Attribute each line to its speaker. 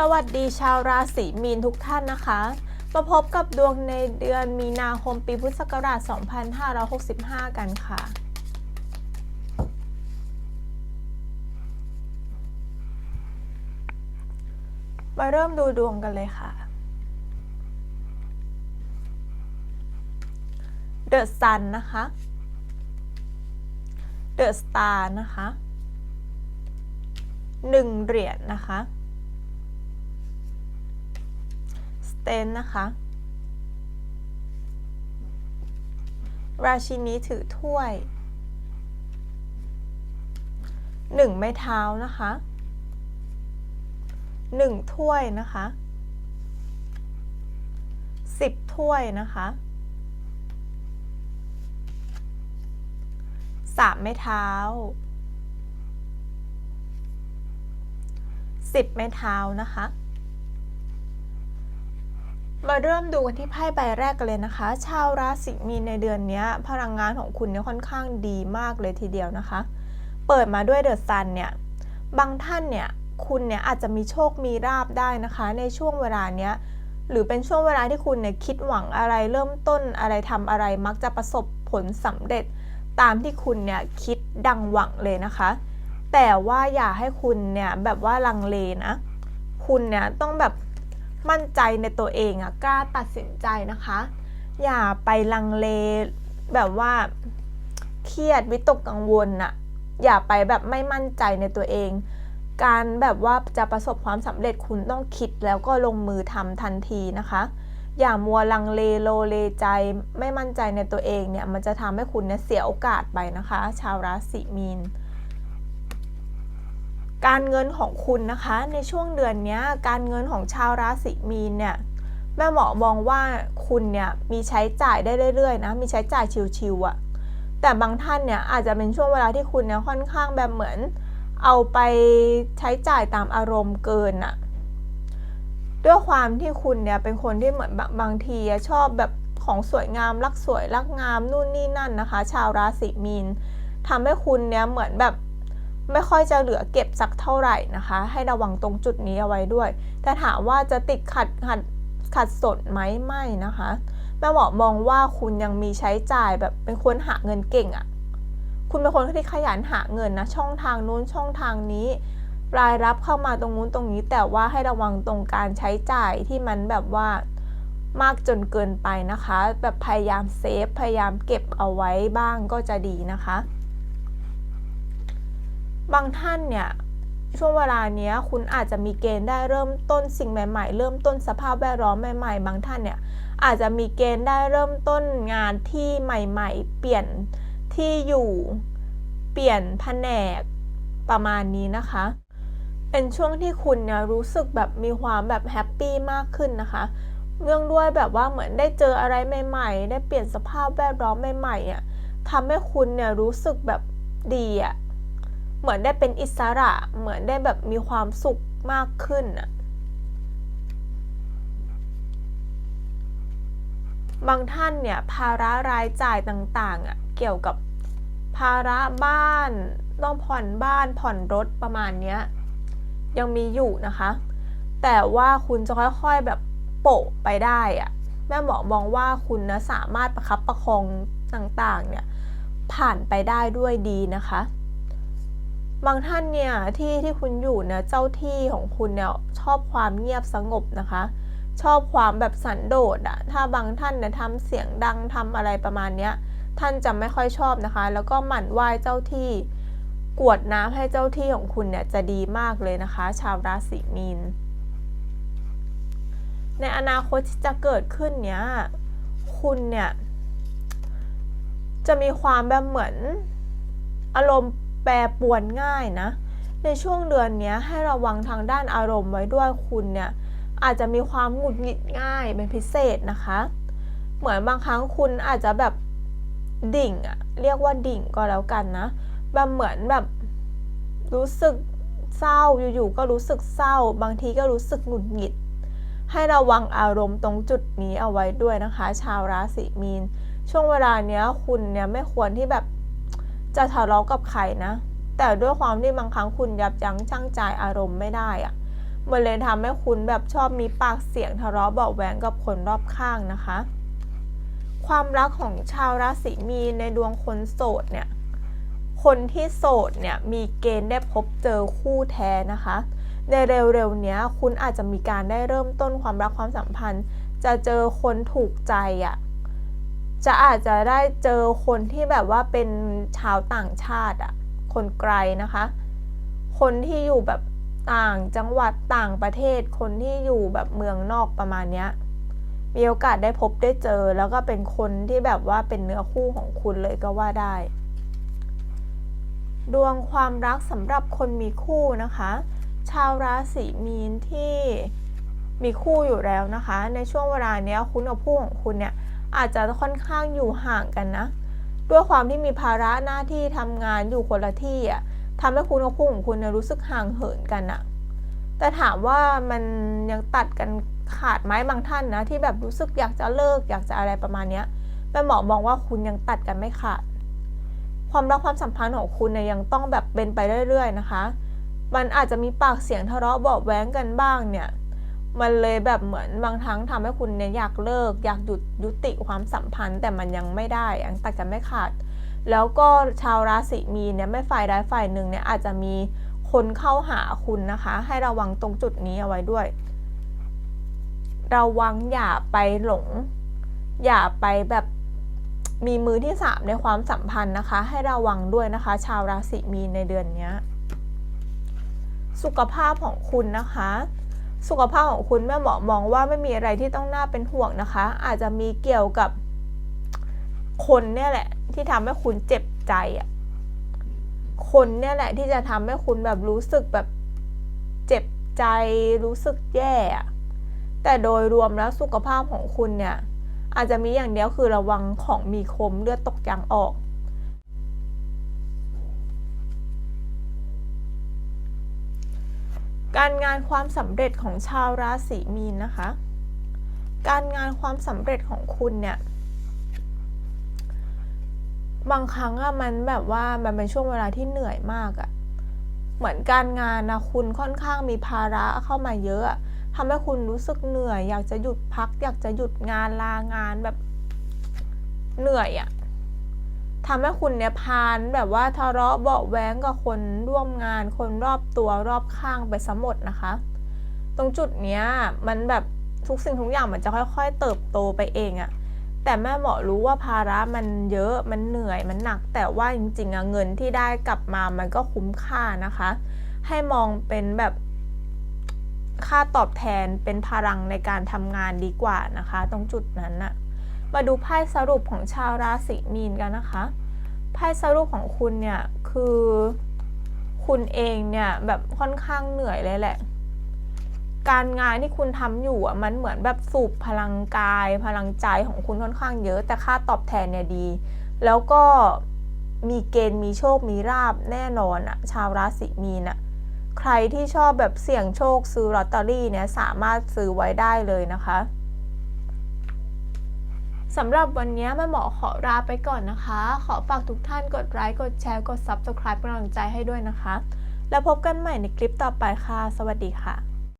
Speaker 1: สวัสดีชาวราศีมีนทุกท่านนะคะ มาพบกับดวงในเดือนมีนาคมปีพุทธศักราช 2565 กันค่ะ มาเริ่มดูดวงกันเลยค่ะ เดอะซันนะคะ เดอะสตาร์นะคะหนึ่งเหรียญนะคะ สเตนนะคะ ราชินีถือถ้วยหนึ่งไม้เท้านะคะหนึ่งถ้วยนะคะสิบถ้วยนะคะสามไม้เท้าสิบไม้เท้านะคะ มาเริ่มดูกันที่ไพ่ใบแรกกันเลยนะคะ ชาวราศีมีนในเดือนนี้พลังงานของคุณเนี่ยค่อนข้างดีมากเลยทีเดียวนะคะ เปิดมาด้วยเดอะซันเนี่ย บางท่านเนี่ยคุณเนี่ยอาจจะมีโชคมีราบได้นะคะ ในช่วงเวลาเนี้ยหรือเป็นช่วงเวลาที่คุณเนี่ยคิดหวังอะไรเริ่มต้นอะไรทำอะไรมักจะประสบผลสำเร็จ ตามที่คุณเนี่ยคิดดังหวังเลยนะคะ แต่ว่าอย่าให้คุณเนี่ยแบบว่าลังเลนะ คุณเนี่ยต้องแบบ มั่นใจในตัวเองอะกล้าตัดสินใจนะคะ อย่าไปลังเลแบบว่าเครียดวิตกกังวลอะอย่าไปแบบไม่มั่นใจในตัวเอง การแบบว่าจะประสบความสำเร็จคุณต้องคิดแล้วก็ลงมือทำทันทีนะคะ อย่ามัวลังเลโลเลใจไม่มั่นใจในตัวเองเนี่ยมันจะทำให้คุณเนี่ยเสียโอกาสไปนะคะ ชาวราศีมีน การเงินของคุณนะคะ ในช่วงเดือนนี้การเงินของชาวราศีมีนเนี่ยแม่หมอมองว่าคุณเนี่ยมีใช้จ่ายได้เรื่อยๆนะมีใช้จ่ายชิวๆอะแต่บางท่านเนี่ยอาจจะเป็นช่วงเวลาที่คุณเนี่ยค่อนข้างแบบเหมือน เอาไปใช้จ่ายตามอารมณ์เกินอะด้วยความที่คุณเนี่ยเป็นคนที่เหมือนบางทีชอบแบบของสวยงามรักสวยรักงามนู่นนี่นั่นนะคะ ชาวราศีมีนทำให้คุณเนี่ยเหมือนแบบ ไม่ค่อยจะเหลือเก็บสักเท่าไหร่นะคะ ให้ระวังตรงจุดนี้เอาไว้ด้วย แต่ถามว่าจะติดขัดขัดขัดสนไหมไม่นะคะแม่หมอมองว่าคุณยังมีใช้จ่ายแบบเป็นคนหาเงินเก่งอะ่ะคุณเป็นคนที่ขยันหาเงินนะช่องทางนู้นช่องทางนี้ รายรับเข้ามาตรงนู้นตรงนี้ แต่ว่าให้ระวังตรงการใช้จ่ายที่มันแบบว่ามากจนเกินไปนะคะ แบบพยายามเซฟพยายามเก็บเอาไว้บ้างก็จะดีนะคะ บางท่านเนี่ยช่วงเวลาเนี้ยคุณอาจจะมีเกณฑ์ได้เริ่มต้นสิ่งใหม่ ๆ เริ่มต้นสภาพแวดล้อมใหม่ ๆ บางท่านเนี่ยอาจจะมีเกณฑ์ได้เริ่มต้นงานที่ใหม่ ๆ เปลี่ยนที่อยู่เปลี่ยนแผนกประมาณนี้นะคะ เป็นช่วงที่คุณเนี่ยรู้สึกแบบมีความแบบแฮปปี้มากขึ้นนะคะเนื่องด้วยแบบว่าเหมือนได้เจออะไรใหม่ ๆ ได้เปลี่ยนสภาพแวดล้อมใหม่ๆอะทำให้คุณเนี่ยรู้สึกแบบดีอะ เหมือนได้เป็นอิสระ เหมือนได้แบบมีความสุขมากขึ้นอะบางท่านเนี่ยภาระรายจ่ายต่างๆอะเกี่ยวกับภาระบ้านต้องผ่อนบ้านผ่อนรถประมาณเนี้ยยังมีอยู่นะคะ แต่ว่าคุณจะค่อยๆแบบโปะไปได้อะแม่หมอมองว่าคุณนะสามารถประคับประคองต่างๆเนี่ยผ่านไปได้ด้วยดีนะคะ บางท่านเนี่ยที่ที่คุณอยู่เนี่ยเจ้าที่ของคุณเนี่ยชอบความเงียบสงบนะคะ ชอบความแบบสันโดษอะถ้าบางท่านเนี่ยทำเสียงดังทำอะไรประมาณเนี้ยท่านจะไม่ค่อยชอบนะคะ แล้วก็หมั่นไหว้เจ้าที่ กวดน้ำให้เจ้าที่ของคุณเนี่ยจะดีมากเลยนะคะ ชาวราศีมีน ในอนาคตที่จะเกิดขึ้นเนี้ยคุณเนี่ยจะมีความแบบเหมือนอารมณ์ แปรปวนง่ายนะ ในช่วงเดือนนี้ให้ระวังทางด้านอารมณ์ไว้ด้วยคุณเนี่ยอาจจะมีความหงุดหงิดง่ายเป็นพิเศษนะคะ เหมือนบางครั้งคุณอาจจะแบบดิ่งอะเรียกว่าดิ่งก็แล้วกันนะแบบเหมือนแบบรู้สึกเศร้าอยู่ๆก็รู้สึกเศร้า บางทีก็รู้สึกหงุดหงิด ให้ระวังอารมณ์ตรงจุดนี้เอาไว้ด้วยนะคะ ชาวราศีมีน ช่วงเวลาเนี้ยคุณเนี่ยไม่ควรที่แบบ จะทะเลาะกับใครนะ แต่ด้วยความที่บางครั้งคุณยับยั้งชั่งใจอารมณ์ไม่ได้อะมันเลยทำให้คุณแบบชอบมีปากเสียงทะเลาะเบาแหวงกับคนรอบข้างนะคะ ความรักของชาวราศีมีนในดวงคนโสดเนี่ยคนที่โสดเนี่ยมีเกณฑ์ได้พบเจอคู่แท้นะคะ ในเร็วๆเนี้ยคุณอาจจะมีการได้เริ่มต้นความรักความสัมพันธ์ จะเจอคนถูกใจอะ่ะ จะอาจจะได้เจอคนที่แบบว่าเป็นชาวต่างชาติอะ่ะคนไกลนะคะ คนที่อยู่แบบต่างจังหวัดต่างประเทศ คนที่อยู่แบบเมืองนอกประมาณเนี้ยมีโอกาสได้พบได้เจอแล้วก็เป็นคนที่แบบว่าเป็นเนื้อคู่ของคุณเลยก็ว่าได้ ดวงความรักสำหรับคนมีคู่นะคะ ชาวราศีมีนที่มีคู่อยู่แล้วนะคะ ในช่วงเวลาเนี้ยคุณกับคู่ของคุณเนี่ย อาจจะค่อนข้างอยู่ห่างกันนะ ด้วยความที่มีภาระหน้าที่ทำงานอยู่คนละที่อะทำให้คุณกับคู่ของคุณรู้สึกห่างเหินกันอะแต่ถามว่ามันยังตัดกันขาดไหมบางท่านนะ ที่แบบรู้สึกอยากจะเลิก อยากจะอะไรประมาณเนี้ยแม่หมอมองว่าคุณยังตัดกันไม่ขาด ความรักความสัมพันธ์ของคุณเนี่ยยังต้องแบบเป็นไปเรื่อยๆนะคะ มันอาจจะมีปากเสียงทะเลาะเบาแว้งกันบ้างเนี่ย มันเลยแบบเหมือนบางครั้งทำให้คุณเนี่ยอยากเลิก อยากหยุดยุติความสัมพันธ์ แต่มันยังไม่ได้ยังตัดกันไม่ขาด แล้วก็ชาวราศีมีนเนี่ยไม่ฝ่ายใดฝ่ายหนึ่งเนี่ยอาจจะมีคนเข้าหาคุณนะคะ ให้ระวังตรงจุดนี้เอาไว้ด้วยระวังอย่าไปหลง อย่าไปแบบมีมือที่สามในความสัมพันธ์นะคะ ให้ระวังด้วยนะคะ ชาวราศีมีนในเดือนนี้ สุขภาพของคุณนะคะ สุขภาพของคุณแม่หมอมองว่าไม่มีอะไรที่ต้องน่าเป็นห่วงนะคะ อาจจะมีเกี่ยวกับคนเนี่ยแหละ ที่ทำให้คุณเจ็บใจอะคนเนี่ยแหละ ที่จะทำให้คุณแบบรู้สึกแบบเจ็บใจรู้สึกแย่อะแต่โดยรวมแล้วสุขภาพของคุณเนี่ย อาจจะมีอย่างเดียวคือระวังของมีคมเลือดตกยางออก การงานความสำเร็จของชาวราศีมีนนะคะ การงานความสำเร็จของคุณเนี่ยบางครั้งอะมันแบบว่ามันเป็นช่วงเวลาที่เหนื่อยมากอะเหมือนการงานนะคุณค่อนข้างมีภาระเข้ามาเยอะทำให้คุณรู้สึกเหนื่อย อยากจะหยุดพัก อยากจะหยุดงานลางานแบบเหนื่อยอะ ทำให้คุณเนี่ยพานแบบว่าทะเลาะเบาแว้งกับคนร่วมงาน คนรอบตัวรอบข้างไปสมดนะคะ ตรงจุดเนี้ยมันแบบทุกสิ่งทุกอย่างมันจะค่อย ๆ เติบโตไปเองอะแต่แม่หมอรู้ว่าภาระมันเยอะมันเหนื่อยมันหนัก แต่ว่าจริงๆอะเงินที่ได้กลับมามันก็คุ้มค่านะคะ ให้มองเป็นแบบค่าตอบแทนเป็นพลังในการทำงานดีกว่านะคะ ตรงจุดนั้นน่ะ มาดูไพ่สรุปของชาวราศีมีนกันนะคะ ไพ่สรุปของคุณเนี่ยคือคุณเองเนี่ยแบบค่อนข้างเหนื่อยเลยแหละ การงานที่คุณทำอยู่อะมันเหมือนแบบสูบพลังกาย พลังใจของคุณค่อนข้างเยอะ แต่ค่าตอบแทนเนี่ยดี แล้วก็มีเกณฑ์มีโชคมีราบแน่นอนอะชาวราศีมีนอะใครที่ชอบแบบเสี่ยงโชคซื้อลอตเตอรี่เนี่ยสามารถซื้อไว้ได้เลยนะคะ สำหรับวันนี้แม่หมอขอลาไปก่อนนะคะ ขอฝากทุกท่านกดไลค์กดแชร์กด Subscribe เป็นกำลังใจให้ด้วยนะคะ แล้วพบกันใหม่ในคลิปต่อไปค่ะ สวัสดีค่ะ